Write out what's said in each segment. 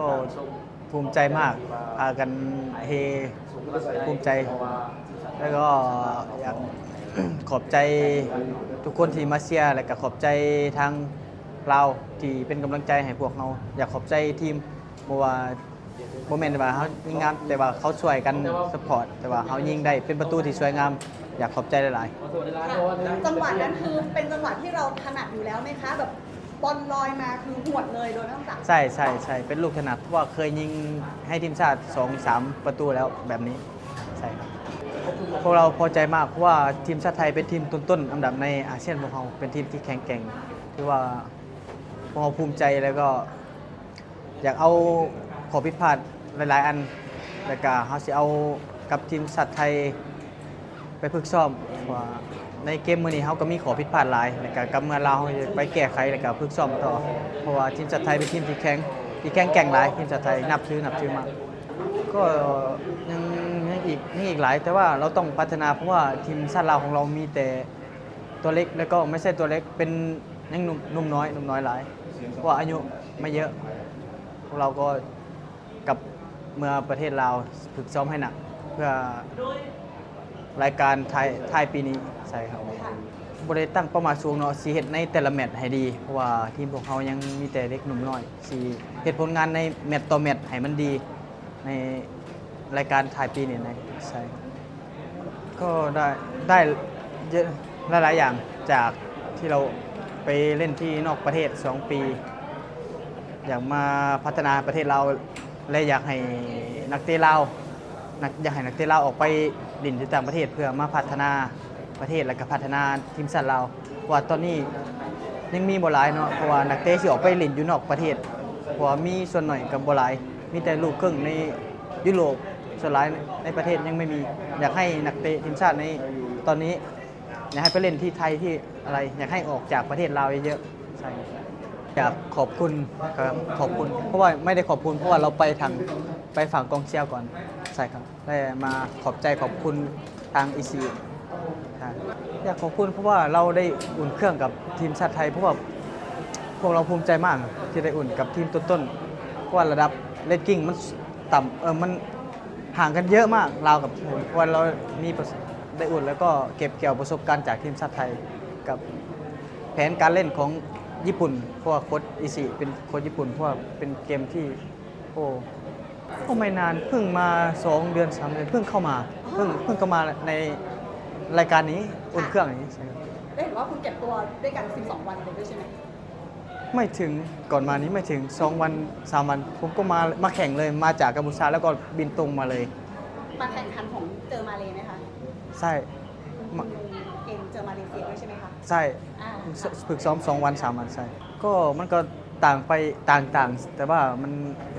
ก็ภูมิใจมากพากันเฮภูมิใจ แล้วก็อยากขอบใจทุกคนที่มาเชียร์และก็ขอบใจทางเราที่เป็นกำลังใจให้พวกเราอยากขอบใจทีมเพราะว่าโมเมนต์ว่าเขายิงงามแต่ว่าเขาช่วยกันสปอร์ตแต่ว่าเขายิงได้เป็นประตูที่สวยงาม อยากขอบใจหลายๆจังหวะนั้นคือเป็นจังหวะที่เราถนัดอยู่แล้วไหมคะแบบ บอลลอยมาคือหวดเลยโดยไม่ต้องจับใช่ใช่ใช่เป็นลูกถนัดเพราะว่าเคยยิงให้ทีมชาติสองสามประตูแล้วแบบนี้ใช่ครับพวกเราพอใจมากเพราะว่าทีมชาติไทยเป็นทีมต้นๆอันดับในอาเซียนพวกเราเป็นทีมที่แข็งแกร่งที่ว่าพวกเราภูมิใจแล้วก็ อยากเอาขอผิพาดหลายๆ อันแล้วก็เขาสิเอากับทีมชาติไทยไปฝึกซ้อมว่า ในเกมมือนี้เขาก็มีขอผิดพลาดหลายแล้วก็กลับเมือเราเราไปแก้ไขแล้วก็ฝึกซ้อมต่อ เพราะว่าทีมชาติไทยเป็นทีมที่แข็งที่แข็งแกร่งหลายทีมชาติไทยนับถือนับถือมากก็ยังยังอีกยังอีกหลาย แต่ว่าเราต้องพัฒนาเพราะว่าทีมชาติเราวของเรามีแต่ตัวเล็กแล้วก็ไม่ใช่ตัวเล็กเป็นยังหนุ่มนุ่มน้อยหนุ่มน้อยหลายเพราะว่าอายุไม่เยอะพวกเราก็กับเมื่อประเทศลาวฝึกซ้อมให้หนัก เพื่อ รายการไทยไทยปีนี้ใช่ครับค่ะบริตั้งเป้าหมายสูงเนาะสีเฮ็ดในแต่ละแมตช์ให้ดี เพราะว่าทีมพวกเขายังมีแต่เด็กหนุ่มน้อยสีเฮ็ดผลงานในแมตช์ต่อแมตช์ให้มันดี ในรายการไทยปีนี้นะใช่ก็ได้ได้เยอะหลายๆอย่างจากที่เราไปเล่นที่นอกประเทศ 2 ปี อยากมาพัฒนาประเทศเราและอยากให้นักเตะเราวนักอยากให้นักเตะเราวออกไป ดินที่ต่างประเทศเพื่อมาพัฒนาประเทศและก็พัฒนาทีมชาติเราเพราะว่าตอนนี้ยังมีบ่หลายเนาะเพราะว่านักเตะที่ออกไปล่นอยู่นอกประเทศเพราะว่ามีส่วนหน่อยกับบ่หลายมีแต่ลูกครึ่งในยุโรปส่วนหลายในประเทศยังไม่มีอยากให้นักเตะทีมชาติในตอนนี้อยากให้ไปเล่นที่ไทยที่อะไรอยากให้ออกจากประเทศลาเยอะๆใช่อยากขอบคุณครับขอบคุณ เพราะว่าไม่ได้ขอบคุณเพราะว่าเราไปทาง ไปฝั่งกองเชียร์ก่อนใช่ครับได้มาขอบใจขอบคุณทางอีซีอยากขอบคุณเพราะว่าเราได้อุ่นเครื่องกับทีมชาติไทยเพราะว่าพวกเราภูมิใจมากที่ได้อุ่นกับทีมต้นๆเพราะว่าระดับเลดกิ้งมันต่ำเออมันห่างกันเยอะมากเรากับไทยเพราะว่าเรามีได้อุ่นแล้วก็เก็บเกี่ยวประสบการณ์จากทีมชาติไทยกับแผนการเล่นของญี่ปุ่นเพราะว่าโค้ชอิซิเป็นโค้ชญี่ปุ่นเพราะว่าเป็นเกมที่โอ้ ก็ไม่นานเพิ่งมา 2 เดือน3เดือนเพิ่งเข้ามาเพิ่งเพิ่งเข้ามาในรายการนี้อุ่นเครื่องอย่างนี้ใช่ครับได้เห็นว่าคุณเก็บตัวด้วยกัน 12 วันเลยด้วยใช่ไหมไม่ถึงก่อนมานี้ไม่ถึง 2 วัน 3 วัน ผมก็มามาแข่งเลยมาจากกัมพูชาแล้วก็บินตรงมาเลย มาแข่งขันของเจอมาเลยไหมคะใช่มาเกมเจอมาเลเซียด้วยใช่ไหมคะใช่อ่า ฝึกซ้อมสองวันสามวันใช่ก็มันก็ ต่างไปต่างต่างแต่ว่ามัน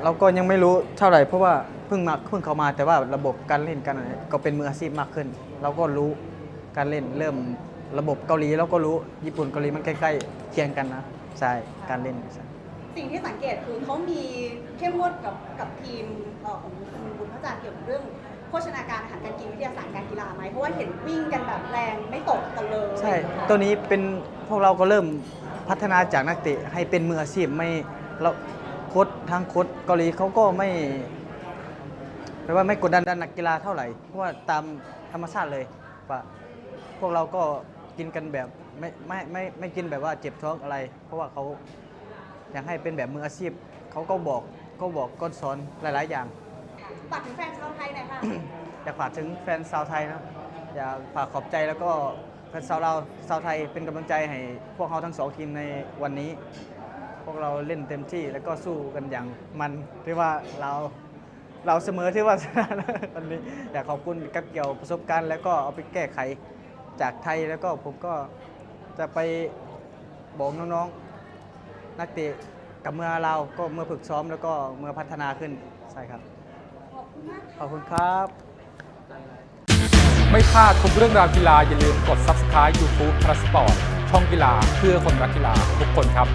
เราก็ยังไม่รู้เท่าไหร่เพราะว่าเพิ่งมาเพิ่งเข้ามาแต่ว่าระบบการเล่นกันอะไรก็เป็นมืออาชีพมากขึ้น เราก็รู้การเล่นเริ่มระบบเกาหลีเราก็รู้ญี่ปุ่นเกาหลีมันใกล้ๆเคียงกันนะใช่การเล่นใช่สิ่งที่สังเกตคือเขามีเข้มงวดกับกับทีมเอ่อของคุณบุญพระจารย์เกี่ยวกับเรื่องโภชนาการอาหารการกินวิทยาศาสตร์การกีฬาไหมเพราะว่าเห็นวิ่งกันแบบแรงไม่ตกกันเลยใช่ตัวนี้เป็นพวกเราก็เริ่ม พัฒนาจากนักเตะให้เป็นมืออาชีพไม่เราโค้ชทางโค้ชเกาหลีเขาก็ไม่แปลว่าไม่กดดันนักกีฬาเท่าไหร่เพราะว่าตามธรรมชาติเลยว่าพวกเราก็กินกันแบบไม่ไม่ไม่ไม่กินแบบว่าเจ็บท้องอะไร เพราะว่าเขาอยากให้เป็นแบบมืออาชีพเขาก็บอกก็บอกก็สอนหลาย ๆ อย่าง ฝากถึงแฟนชาวไทยหน่อยค่ะ อยากฝากถึงแฟนชาวไทยนะอยากฝากขอบใจแล้วก็ แฟนชาวเราวชาวไทยเป็นกำลังใจให้พวกเขาทั้งสองทีมในวันนี้ พวกเราเล่นเต็มที่แล้วก็สู้กันอย่างมันที่ว่าเราเราเสมอที่ว่าชนะนะวันนี้อยากขอบคุณกับเกี่ยวประสบการณ์ แล้วก็เอาไปแก้ไขจากไทยแล้วก็ผมก็จะไปบอกน้องๆ นักเตะกับเมื่อเราก็เมื่อฝึกซ้อมแล้วก็เมื่อพัฒนาขึ้นใช่ครับ ขอบคุณมากขอบคุณครับ ไม่พลาดทุกเรื่องราวกีฬาอย่าลืมกด Subscribe YouTube p l u s Sport ช่องกีฬาเพื่อคนรักกีฬาทุกคนครับ